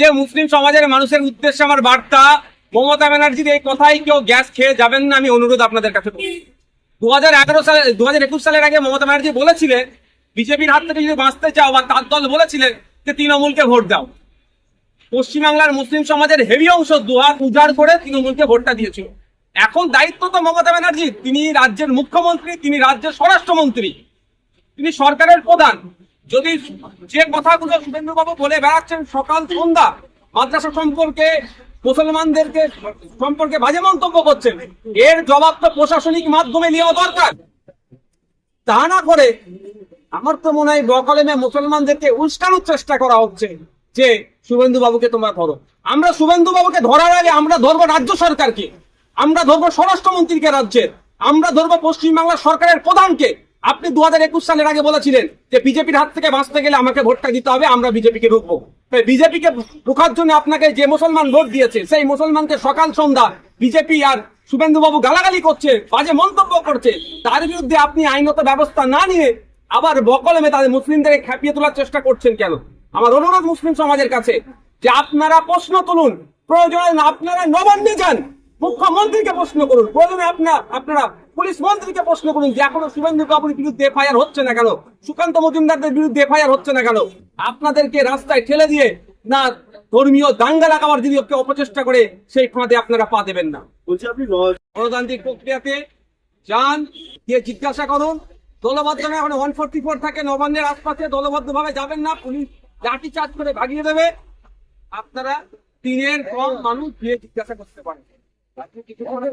যে মুসলিম সমাজের মানুষের উদ্দেশ্যে আমার বার্তা, মমতা ব্যানার্জির এই কথাই কেউ গ্যাস খেয়ে যাবেন না, আমি অনুরোধ আপনাদের কাছে দু হাজার এগারো সালে দু হাজার একুশ সালের আগে মমতা ব্যানার্জি বলেছিলেন, বিজেপির হাত থেকে যদি বাঁচতে চাও বা তার দল বলেছিলেন যে তৃণমূলকে ভোট দাও। পশ্চিমবাংলার মুসলিম সমাজের হেভি অংশ দুহাত উজাড় করে তৃণমূলকে ভোটটা দিয়েছিল। এখন দায়িত্ব তো মমতা ব্যানার্জি তিনি রাজ্যের মুখ্যমন্ত্রী, তিনি রাজ্যের স্বরাষ্ট্রমন্ত্রী। তিনি সরকারের প্রধান। যদি যে কথাগুলো শুভেন্দু বাবু বলে বেড়াচ্ছেন সকাল সন্ধ্যা, মাদ্রাসা সম্পর্কে মুসলমানদেরকে সম্পর্কে বাজে মন্তব্য করছেন, এর জবাব তো প্রশাসনিক মাধ্যমে নেওয়া দরকার। তা না করে আমার তো মনে হয় বকলেমে মুসলমানদেরকে উস্কানোর চেষ্টা করা হচ্ছে যে শুভেন্দু বাবুকে তোমরা ধরো। আমরা শুভেন্দু বাবুকে ধরার আগে আমরা ধরবো রাজ্য সরকারকে, আমরা ধরবো স্বরাষ্ট্রমন্ত্রীকে রাজ্যের, আমরা ধরবো পশ্চিমবাংলার সরকারের প্রধানকে। আপনি দু হাজার একুশ সালের আগে বলেছিলেন যে বিজেপির হাত থেকে বাঁচতে গেলে আমাকে ভোটটা দিতে হবে, আমরা বিজেপিকে রুখবো। বিজেপিকে রুখার জন্য আপনাকে যে মুসলমান ভোট দিয়েছে, সেই মুসলমানকে সকাল সন্ধ্যা বিজেপি আর শুভেন্দু বাবু গালাগালি করছে, বাজে মন্তব্য করছে, তার বিরুদ্ধে আপনি আইনত ব্যবস্থা না নিয়ে আবার বকলমে তাদের মুসলিমদের খেপিয়ে তোলার চেষ্টা করছেন কেন? আমার অনুরোধ মুসলিম সমাজের কাছে যে আপনারা প্রশ্ন তুলুন, প্রয়োজনে আপনারা নবান্নে যান, মুখ্যমন্ত্রীকে প্রশ্ন করুন, প্রয়োজনে আপনার আপনারা পুলিশ মন্ত্রীকে প্রশ্ন করুন যে এখনও শুভেন্দু বাবুর বিরুদ্ধে এফআইআর হচ্ছে না কেন? সুকান্ত মজুমদারদের বিরুদ্ধে এফআইআর হচ্ছে না কেন? আপনাদেরকে রাস্তায় ঠেলে দিয়ে না ধর্মীয় দাঙ্গা লাগাবার যদি কেউ অপচেষ্টা করে সেই ফাঁদে আপনারা পা দেবেন না। বলছি আপনি গণতান্ত্রিক প্রক্রিয়াতে যান গিয়ে জিজ্ঞাসা করুন। দলবদ্ধ না এখন ওয়ান ফোর্টি ফোর থাকে নবান্নের আশপাশে দলবদ্ধ ভাবে যাবেন না পুলিশ লাঠি চার্জ করে ভাগিয়ে দেবে। আপনারা তিনের কম মানুষ গিয়ে জিজ্ঞাসা করতে পারেন। আপনি কিছু করেন?